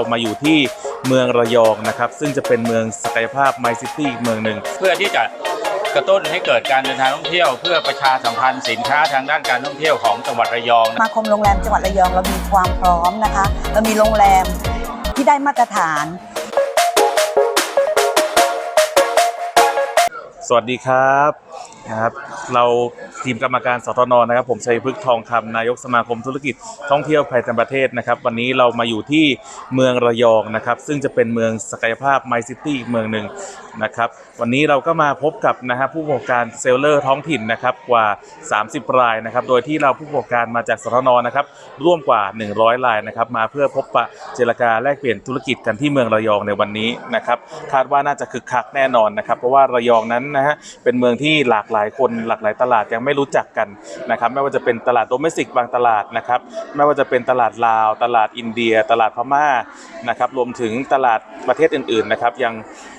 นี้เรามาอยู่ที่เมืองระยองนะครับ ซึ่งจะเป็นเมืองศักยภาพไมซิตี้เมืองหนึ่ง เพื่อที่จะกระตุ้นให้เกิดการเดินทางท่องเที่ยว เพื่อประชาสัมพันธ์สินค้าทางด้านการท่องเที่ยวของจังหวัดระยอง สมาคมโรงแรมจังหวัดระยองเรามีความพร้อมนะคะ เรามีโรงแรมที่ได้มาตรฐาน สวัสดีครับนะครับ เรา ทีมกรรมการสทนนะครับ ผมชัยพฤกษ์ทองคำนายกสมาคมธุรกิจท่องเที่ยวภายในประเทศนะครับ วันนี้เรามาอยู่ที่เมืองระยองนะครับ ซึ่งจะเป็นเมืองศักยภาพไมซิตี้เมืองหนึ่งนะครับวันนี้เราก็มาพบกับนะฮะผู้ประกอบการเซลเลอร์ท้องถิ่นนะครับกว่า 30 รายนะครับโดยที่เราผู้ประกอบการมาจากสทนนะครับร่วมกว่า 100 รายนะครับมาเพื่อพบปะเจรจาแลกเปลี่ยนธุรกิจกันที่เมืองระยองในวันนี้นะครับคาดว่าน่าจะคึกคักแน่นอนนะครับเพราะว่าระยองนั้นนะฮะเป็นเมืองที่หลากหลายคนหลากหลายตลาดยังไม่รู้จักกันนะครับไม่ว่าจะเป็นตลาดโดเมสิกบางตลาดนะครับไม่ว่าจะเป็นตลาดลาว ตลาดอินเดีย ตลาดพม่านะครับรวมถึงตลาดประเทศอื่นๆนะครับยัง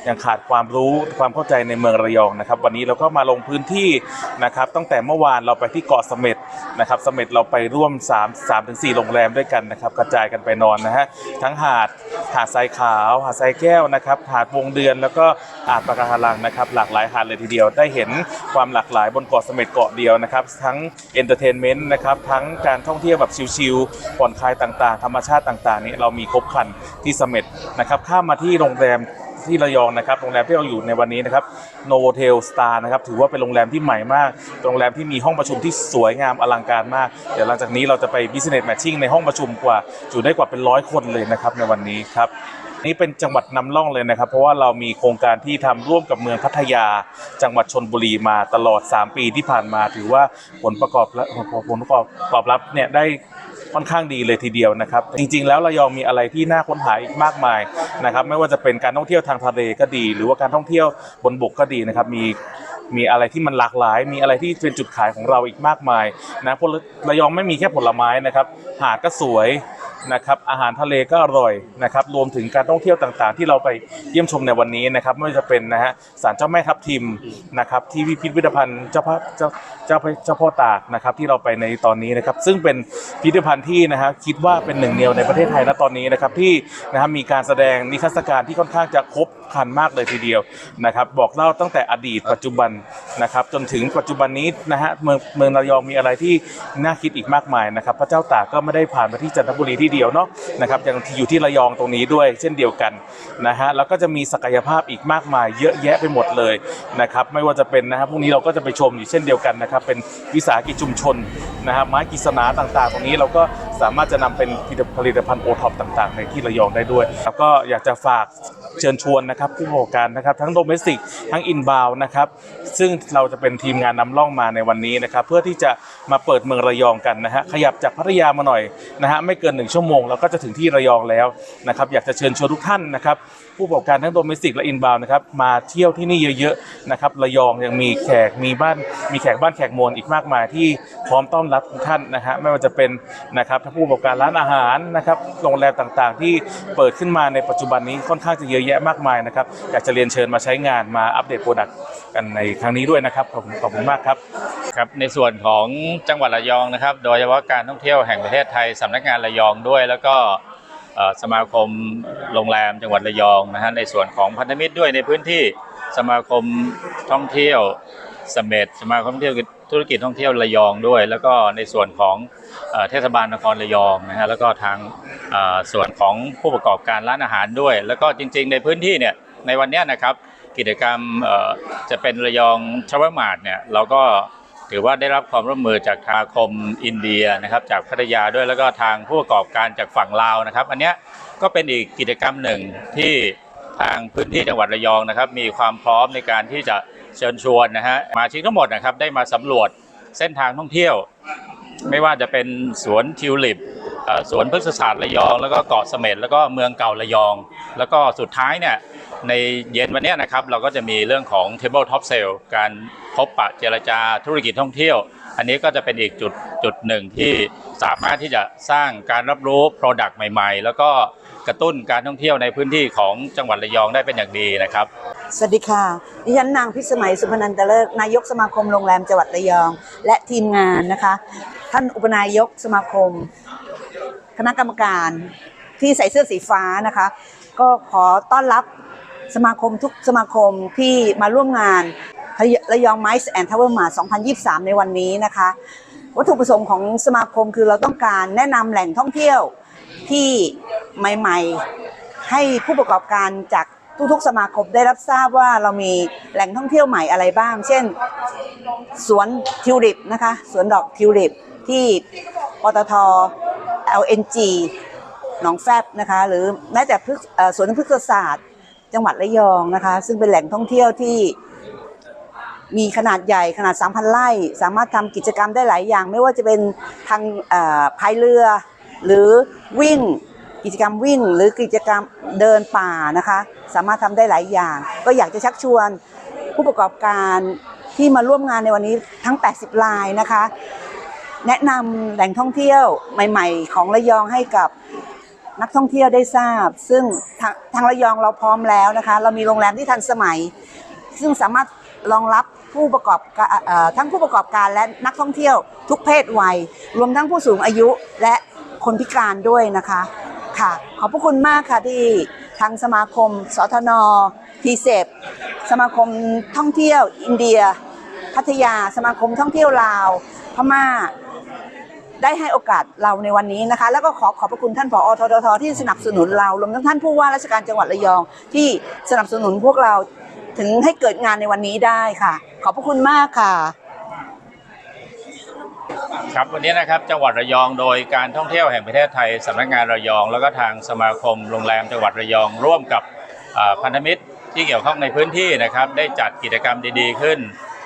ยังขาดความรู้ความเข้าใจในเมืองระยองนะครับ วันนี้เราก็มาลงพื้นที่นะครับ ตั้งแต่เมื่อวานเราไปที่เกาะเสม็ดนะครับเสม็ดเราไปร่วม3 3ถึง4โรงแรมด้วยกันนะครับกระจายกันไปนอนนะฮะทั้งหาดหาดทรายขาวหาดทรายแก้วนะครับหาดวงเดือนแล้วก็หาดปะการังนะครับ หลากหลายหาดเลยทีเดียวได้เห็นความหลากหลายบนเกาะเสม็ดเกาะเดียวนะครับ ทั้งเอนเตอร์เทนเมนต์นะครับทั้งการท่องเที่ยวแบบชิลๆผ่อนคลายต่างๆ ธรรมชาติต่างๆนี้เรามีครบครันที่เสม็ดนะครับข้ามมาที่โรงแรม ที่ระยองนะครับโรงแรมที่เราอยู่ในวันนี้นะครับโนโวเทลสตาร์นะครับถือว่าเป็นโรงแรมที่ใหม่มากโรงแรมที่มีห้องประชุมที่สวยงามอลังการมาก เดี๋ยวหลังจากนี้เราจะไป business matching ในห้องประชุมกว่าจุได้กว่าเป็นร้อยคนเลยนะครับในวันนี้ครับนี่เป็นจังหวัดนำร่องเลยนะครับ เพราะว่าเรามีโครงการที่ทำร่วมกับเมืองพัทยา จังหวัดชนบุรีมาตลอด 3 ปีที่ผ่านมา ถือว่าผลประกอบและผลประกอบตอบรับเนี่ยได้ ค่อนข้างดีเลยทีเดียวนะครับ จริง ๆ แล้วระยองมีอะไรที่น่าค้นหาอีกมากมายนะครับ ไม่ว่าจะเป็นการท่องเที่ยวทางทะเลก็ดี หรือว่าการท่องเที่ยวบนบกก็ดีนะครับมีมีอะไรที่มันหลากหลาย มีอะไรที่เป็นจุดขายของเราอีกมากมายนะพราะระยองไม่มีแค่ผลไม้นะครับ หาดก็สวย นะครับอาหารทะเลก็อร่อยนะครับรวมถึงการท่องเที่ยวต่างๆ ที่เราไปเยี่ยมชมในวันนี้นะครับไม่ว่าจะเป็นนะฮะศาลเจ้าแม่ทับทิมนะครับที่พิพิธภัณฑ์เจ้าพระเจ้าเจ้าพระเจ้าพ่อตากนะครับที่เราไปในตอนนี้นะครับซึ่งเป็นพิพิธภัณฑ์ที่นะฮะคิดว่าเป็นหนึ่งเดียวในประเทศไทยณตอนนี้นะครับที่นะครับมีการแสดงนิทรรศการที่ค่อนข้างจะครบครันมากเลยทีเดียวนะครับบอกเล่าตั้งแต่อดีตปัจจุบันนะครับจนถึงปัจจุบันนี้นะฮะเมืองเมืองระยองมีอะไรที่น่าคิดอีกมากมายนะครับพระเจ้าตากก็ไม่ได้ผ่านมาที่จันทบุรีที่เดียวเนาะนะครับยังอยู่ที่ระยองตรงนี้ด้วยเช่นเดียวกันนะฮะแล้วก็จะมีศักยภาพอีกมากมายเยอะแยะไปหมดเลยนะครับไม่ว่าจะเป็นนะครับพรุ่งนี้เราก็จะไปชมอยู่เช่นเดียวกันนะครับเป็นวิสาหกิจชุมชนนะครับไม้กฤษณาต่างๆ ตรงนี้เราก็ สามารถจะนำเป็นผลิตภัณฑ์โอท็อปต่าง ๆ ในที่ระยองได้ด้วยแล้วก็อยากจะฝากเชิญชวนนะครับผู้ประกอบการนะครับ ทั้งโดเมสติกทั้งอินบาวนะครับ ซึ่งเราจะเป็นทีมงานนำล่องมาในวันนี้นะครับ เพื่อที่จะมาเปิดเมืองระยองกันนะฮะขยับจากพัทยามาหน่อยนะฮะไม่เกินหนึ่งชั่วโมงเราก็จะถึงที่ระยองแล้วนะครับ อยากจะเชิญชวนทุกท่านนะครับผู้ประกอบการทั้งโดเมสติกและอินบาวนะครับมาเที่ยวที่นี่เยอะๆนะครับระยองยังมีแขกมีบ้านมีแขกบ้านแขกมวลอีกมากมายที่พร้อมต้อนรับทุกท่านนะฮะไม่ว่าจะเป็นนะครับถ้าผู้ประกอบการร้านอาหารนะครับโรงแรมต่างๆ ที่เปิดขึ้นมาในปัจจุบันนี้ค่อนข้างจะเยอะแยะมากมายนะครับอยากจะเรียนเชิญมาใช้งานมาอัปเดตโปรดักต์กันในครั้งนี้ด้วยนะครับขอบคุณขอบคุณมากครับครับในส่วนของจังหวัดระยองนะครับ โดยเฉพาะการท่องเที่ยวแห่งประเทศไทยสำนักงานระยองด้วย แล้วก็ สมาคมโรงแรมจังหวัดระยองนะฮะในส่วนของพันธมิตรด้วยในพื้นที่สมาคมท่องเที่ยวเสเม็ดสมาคมท่องเที่ยวธุรกิจท่องเที่ยวระยองด้วย แล้วก็ในส่วนของเทศบาลนครระยองนะฮะแล้วก็ทางส่วนของผู้ประกอบการร้านอาหารด้วย แล้วก็จริง ๆ ในพื้นที่เนี่ยในวันเนี้ยนะครับกิจกรรมจะเป็นระยองชวมาร์ทเนี่ยเราก็ ถือว่าได้รับความร่วมมือจากทางคมอินเดียนะครับจากพัทยาด้วยแล้วก็ทางผู้ประกอบการจากฝั่งลาวนะครับ อันนี้ก็เป็นอีกกิจกรรมหนึ่งที่ทางพื้นที่จังหวัดระยองนะครับ มีความพร้อมในการที่จะเชิญชวนนะฮะมาชิกทั้งหมดนะครับได้มาสำรวจเส้นทางท่องเที่ยว ไม่ว่าจะเป็นสวนทิวลิปสวนพฤกษศาสตร์ระยอง แล้วก็เกาะเสม็ดแล้วก็เมืองเก่าระยอง แล้วก็สุดท้ายเนี่ย ในเย็นวันนี้นะครับเราก็จะมีเรื่องของ Table Top Sale การพบปะเจรจาธุรกิจท่องเที่ยว อันนี้ก็จะเป็นอีกจุดจุดหนึ่งที่สามารถที่จะสร้างการรับรู้ Product ใหม่ ๆ แล้วก็กระตุ้นการท่องเที่ยวในพื้นที่ของจังหวัดระยองได้เป็นอย่างดีนะครับ สวัสดีค่ะ ดิฉันนางพิสมัยสุพนันตเลิกนายกสมาคมโรงแรมจังหวัดระยอง และทีมงานนะคะ ท่านอุปนายกสมาคม คณะกรรมการที่ใส่เสื้อสีฟ้านะคะ ก็ขอต้อนรับ สมาคมทุกสมาคมที่มาร่วมงานระยองไมซ์แอนด์ทาวเวอร์มา2023 ในวันนี้นะคะ วัตถุประสงค์ของสมาคมคือเราต้องการแนะนำแหล่งท่องเที่ยวที่ใหม่ๆ ให้ผู้ประกอบการจากทุกๆสมาคมได้รับทราบว่าเรามีแหล่งท่องเที่ยวใหม่อะไรบ้าง เช่น สวนทิวลิปนะคะสวนดอกทิวลิปที่ปตท LNG หนองแฟบนะคะหรือแม้แต่สวนพฤกษศาสตร์ จังหวัดระยองนะคะ ซึ่งเป็นแหล่งท่องเที่ยวที่มีขนาดใหญ่ขนาด 3,000 ไร่ สามารถทำกิจกรรมได้หลายอย่าง ไม่ว่าจะเป็นทางพายเรือ หรือวิ่งกิจกรรมวิ่ง หรือกิจกรรมเดินป่านะคะ สามารถทำได้หลายอย่าง ก็อยากจะชักชวนผู้ประกอบการที่มาร่วมงานในวันนี้ทั้ง 80 รายนะคะ แนะนำแหล่งท่องเที่ยวใหม่ ๆ ของระยองให้กับ นักท่องเที่ยวได้ทราบ ซึ่งทางทางระยองเราพร้อมแล้วนะคะ เรามีโรงแรมที่ทันสมัย ซึ่งสามารถรองรับผู้ประกอบการเอ่อทั้งผู้ประกอบการและนักท่องเที่ยวทุกเพศวัย รวมทั้งผู้สูงอายุและคนพิการด้วยนะคะค่ะขอบพระคุณมากค่ะที่ทางสมาคม สทนทีเซปสมาคมท่องเที่ยว อินเดีย พัทยา สมาคมท่องเที่ยวลาว พม่า ได้ให้โอกาสเราในวันนี้นะคะ แล้วก็ขอขอบพระคุณท่านผอทททที่สนับสนุนเรารวมทั้งท่านผู้ว่าราชการจังหวัดระยอง ที่สนับสนุนพวกเราถึงให้เกิดงานในวันนี้ได้ค่ะ ขอบพระคุณมากค่ะครับวันนี้นะครับจังหวัดระยองโดยการท่องเที่ยวแห่งประเทศไทยสำนักงานระยอง แล้วก็ทางสมาคมโรงแรมจังหวัดระยอง ร่วมกับพันธมิตรที่เกี่ยวข้องในพื้นที่นะครับ ได้จัดกิจกรรมดีๆขึ้น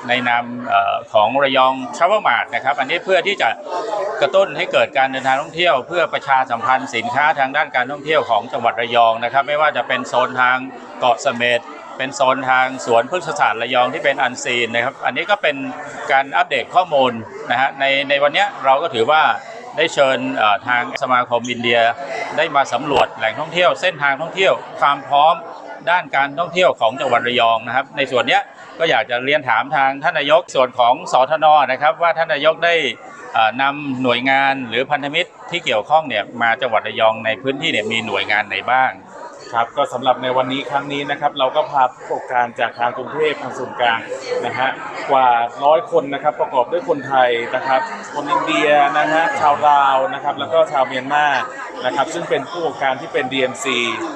ในนามอของระยองทราวมาร์ทนะครับ อันนี้เพื่อที่จะกระตุ้นให้เกิดการเดินทางท่องเที่ยว เพื่อประชาสัมพันธ์สินค้าทางด้านการท่องเที่ยวของจังหวัดระยองนะครับ ไม่ว่าจะเป็นโซนทางเกาะเสม็ดเป็นโซนทางสวนพฤกษศาสตร์ระยองที่เป็นอันซีนนะครับ อันนี้ก็เป็นการอัปเดตข้อมูลนะฮะในในวันนี้เราก็ถือว่าได้เชิญทางสมาคมอินเดียได้มาสำรวจแหล่งท่องเที่ยวเส้นทางท่องเที่ยวความพร้อมด้านการท่องเที่ยวของจังหวัดระยองนะครับ ในส่วนเนี้ย ก็อยากจะเรียนถามทางท่านนายกส่วนของสทนนะครับ ว่าท่านนายกได้นำหน่วยงานหรือพันธมิตรที่เกี่ยวข้องเนี่ยมาจังหวัดระยองในพื้นที่เนี่ยมีหน่วยงานไหนบ้าง ครับก็สำหรับในวันนี้ครั้งนี้นะครับเราก็พาผู้ประกอบการจากทางกรุงเทพทางส่วนกลางนะฮะกว่าร้อยคนนะครับประกอบด้วยคนไทยนะครับ คนอินเดียนะฮะชาวลาวนะครับแล้วก็ชาวเมียนมานะครับซึ่งเป็นผู้ประกอบการที่เป็น DMC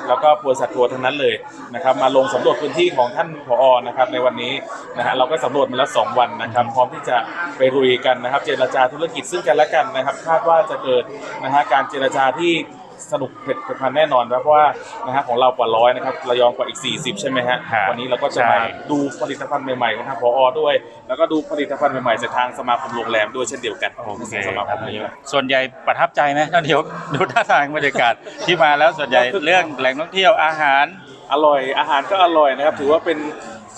แล้วก็บริษัททัวร์ทั้งนั้นเลยนะครับมาลงสำรวจพื้นที่ของท่านผอนะครับในวันนี้นะฮะเราก็สำรวจมาแล้วสองวันนะครับพร้อมที่จะไปรุยกันนะครับ เจรจาธุรกิจซึ่งกันและกันนะครับ คาดว่าจะเกิดนะฮะการเจรจาที่ สนุกเผ็ดเผ็ดพันแน่นอนนะเพราะว่านะฮะของเรากว่าร้อยนะครับระยองกว่าอีก 40 ใช่ไหมฮะฮะวันนี้เราก็จะใช่มาดูผลิตภัณฑ์ใหม่ๆของทางพอด้วย แล้วก็ดูผลิตภัณฑ์ใหม่ๆจากทางสมาคมโรงแรมด้วยเช่นเดียวกันโอเคสมาคครับมนี้ ส่วนใหญ่ประทับใจไหมท่านนายกดูท่าทางบรรยากาศที่มาแล้วส่วนใหญ่เรื่องแหล่งท่องเที่ยวอาหาร อร่อยอาหารก็อร่อยนะครับ ถือว่าเป็น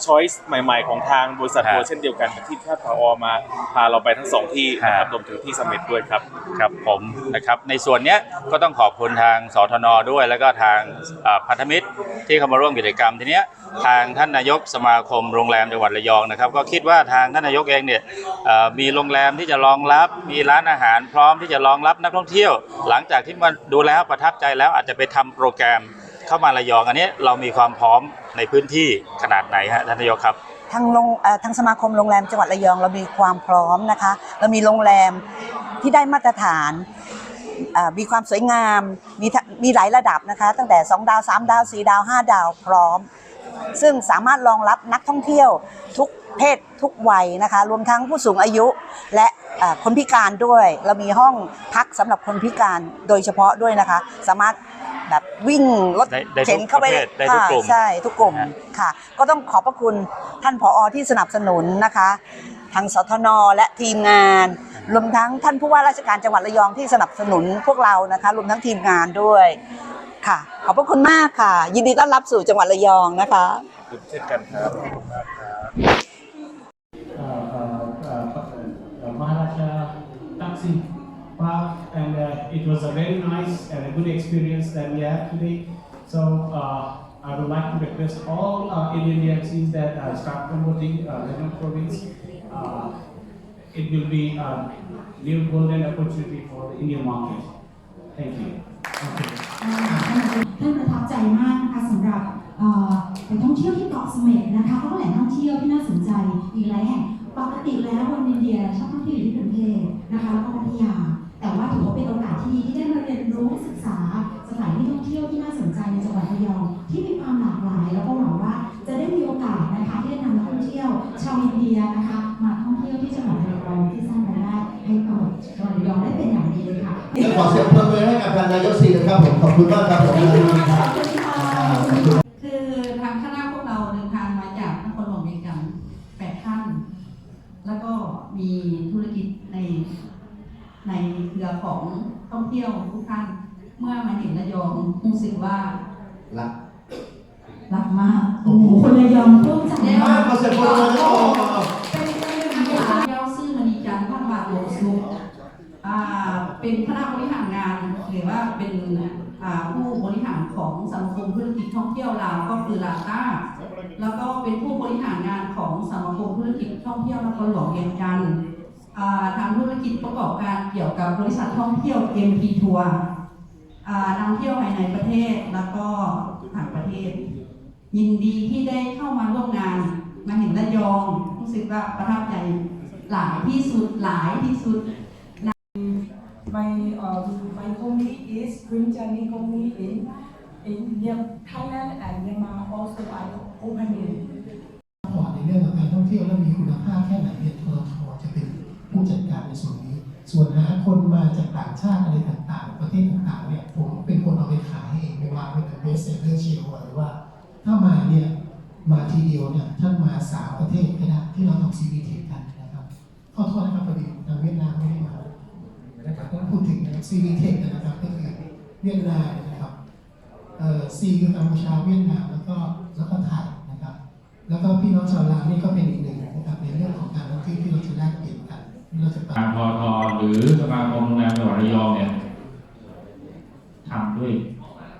ช้อยส์ใหม่ๆ ของทางบริษัทฮะทัวร์เช่นเดียวกันที่ท่านผอมาพาเราไปทั้งสองที่นะครับฮะรวมถึงที่เสม็ดด้วยครับครับผมนะครับในส่วนเนี้ยก็ต้องขอบคุณทางสทนด้วย แล้วก็ทางอ่าพันธมิตรที่เข้ามาร่วมกิจกรรมทีเนี้ยทางท่านนายกสมาคมโรงแรมจังหวัดระยองนะครับ ก็คิดว่าทางท่านนายกเองเนี่ยเอ่อมีโรงแรมที่จะรองรับ มีร้านอาหารพร้อมที่จะรองรับนักท่องเที่ยว หลังจากที่มาดูแล้วประทับใจแล้วอาจจะไปทำโปรแกรมเข้ามาระยองอันนี้เรามีความพร้อม ในพื้นที่ขนาดไหนฮะท่านนายกครับ ทางโรงเอ่อทางสมาคมโรงแรมจังหวัดระยองเรามีความพร้อมนะคะ เรามีโรงแรมที่ได้มาตรฐานเอ่อมีความสวยงาม มีทะมีหลายระดับนะคะ ตั้งแต่ 2 ดาว 3 ดาว 4 ดาว 5 ดาวพร้อม ซึ่งสามารถรองรับนักท่องเที่ยวทุกเพศทุกวัยนะคะ รวมทั้งผู้สูงอายุและเอ่อคนพิการด้วย เรามีห้องพักสำหรับคนพิการโดยเฉพาะด้วยนะคะ สามารถ แบบวิ่งรถได้ได้ทุกเข็นเข้าไปประเภทได้ทุกค่ะกลุ่มใช่ทุกกลุ่มฮะค่ะ ก็ต้องขอบพระคุณท่านผอที่สนับสนุนนะคะ ทางสทนและทีมงานรวมทั้งท่านผู้ว่าราชการจังหวัดระยองที่สนับสนุนพวกเรานะคะรวมทั้งทีมงานด้วยค่ะ ขอบพระคุณมากค่ะ ยินดีต้อนรับสู่จังหวัดระยองนะคะเช่นกันครับ uh, uh, uh, Maharaja Taxi Park, and uh, it was a very nice and a good experience that we had today. So uh, I would like to request all uh, Indian DMCs that uh, start promoting uh, Lebanon province. Uh, it will be a new golden opportunity for the Indian market. Thank you. Okay. ท่านประทับใจมากนะคะสำหรับไปท่องเที่ยวที่เกาะเสม็ดนะคะแล้วก็แหล่งท่องเที่ยวที่น่าสนใจอีกหลายแห่งปกติแล้ววันอินเดียชอบท่องเที่ยวอยู่ที่กรุงเทพนะคะแล้วก็พัทยา แต่ว่าถือว่าเป็นโอกาสที่ดีที่ได้มาเรียนรู้ศึกษาสถานที่ท่องเที่ยวที่น่าสนใจในจังหวัดระยองที่มีความหลากหลาย แล้วก็หวังว่าจะได้มีโอกาสนะคะที่จะนำนักท่องเที่ยว ชาวอินเดียนะคะมาท่องเที่ยวที่จังหวัดระยองที่สร้างรายได้ให้กับจังหวัดระยองได้เป็นอย่างดีเลยค่ะและขอเสียงปรบมือให้กับทางนายกซีนะครับผมขอบคุณมากครับผมคือทางคณะพวกเราเดินทางมาจากนครหลวงเวียงจันทร์แปดท่านแล้วก็มีธุรกิจใน ในเครือของท่องเที่ยวทุกท่านเมื่อมาเห็นระยองรู้สึกว่ารักรักมากโอ้โหคนระยองปลื้มใจแล้วมากขอเสียงปรบมือให้กับเป็นเป็นทางการเจ้าซื่อมณีจันทร์พันบาทหลวงสุขอ่าเป็นคณะบริหารงานหรือว่าเป็นอ่าผู้บริหารของสมาคมธุรกิจท่องเที่ยวลาวก็คือลาต้าแล้วก็เป็นผู้บริหารงานของสมาคมธุรกิจท่องเที่ยวนครหลวงเวียงจันทร์ อ่าทำธุรกิจประกอบการเกี่ยวกับบริษัทท่องเที่ยว MP ทัวร์นำเที่ยวภายในประเทศแล้วก็ต่างประเทศ ยินดีที่ได้เข้ามาร่วมงานมาเห็นระยองรู้สึกว่าประทับใจหลายที่สุดหลายที่สุด My um, my community is Green Journey community in in Thailand and Myanmar. Also, I open ส่วนหาคนมาจากต่างชาติอะไรต่างๆ ประเทศต่างๆเนี่ยผมเป็นคนเอาไปขายเองไม่ว่าไม่แต่เบสเซอร์เชียวหรือว่า ถ้ามาเนี่ยมาทีเดียวเนี่ยท่านมาสามประเทศก็ได้ที่เราทำซีวีทีกันนะครับขอโทษนะครับพอดีทางเวียดนามไม่ได้มานะครับต้องพูดถึงนะครับซีวีเทคนะครับก็คือเวียดนามนะครับเอ่อซีคือกัมพูชาเวียดนามแล้วก็แล้วก็ไทยนะครับ แล้วก็พี่น้องชาวลาวนี่ก็เป็นอีกหนึ่งนะครับในเรื่องของการท่องเที่ยวที่เราจะแลกเปลี่ยนกัน ทาจะไปทางพอทหรือสมาคมโรงแรมจังหวัดระยองเนี่ยทำด้วย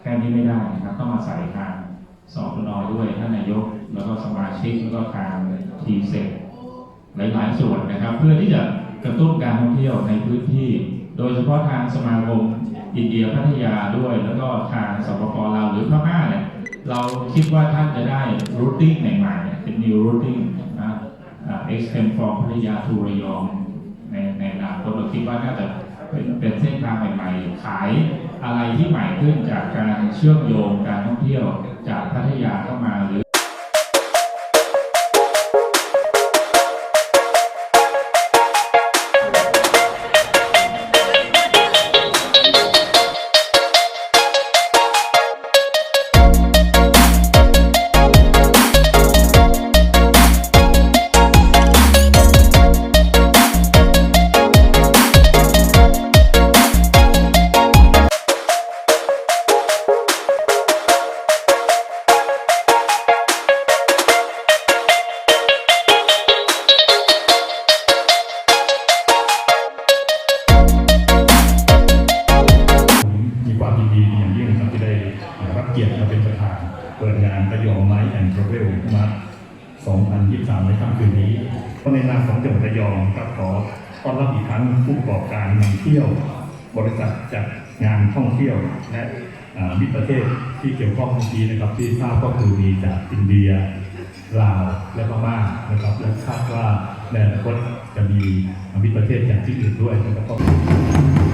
แค่นี้ไม่ได้นะครับต้องมาใส่ทางสอบนด้วยท่านนายก แล้วก็สมาชิกแล้วก็ทางทีเซกหลายๆส่วนนะครับ เพื่อที่จะกระตุ้นการท่องเที่ยวในพื้นที่ โดยเฉพาะทางสมาคมอินเดียพัทยาด้วย แล้วก็ทางสปปลาวหรือพม่าเนี่ยเราคิดว่าท่านจะได้รูทติ้งใหม่ๆเนี่ยเป็น new routing นะอ่า extend from พัทยา to ระยอง คิดว่าน่าจะเป็นเป็นเส้นทางใหม่ๆ ขายอะไรที่ใหม่ขึ้นจากการเชื่อมโยงการท่องเที่ยวจากพัทยาเข้ามาหรือ เปิดงานระยองไลท์แอนด์ทราเวลมา2023 ในค่ำคืนนี้ก็ในนามของจังหวัดระยองครับขอต้อนรับอีกครั้งผู้ประกอบการนำเที่ยว บริษัทจัดงานท่องเที่ยวและอ่ามิตรประเทศที่เกี่ยวข้องเมื่อกี้นะครับ ที่ทราบก็คือมีจากอินเดียลาวและพม่านะครับและคาดว่าในอนาคตจะมีมิตรประเทศจากที่อื่นด้วยนะครับ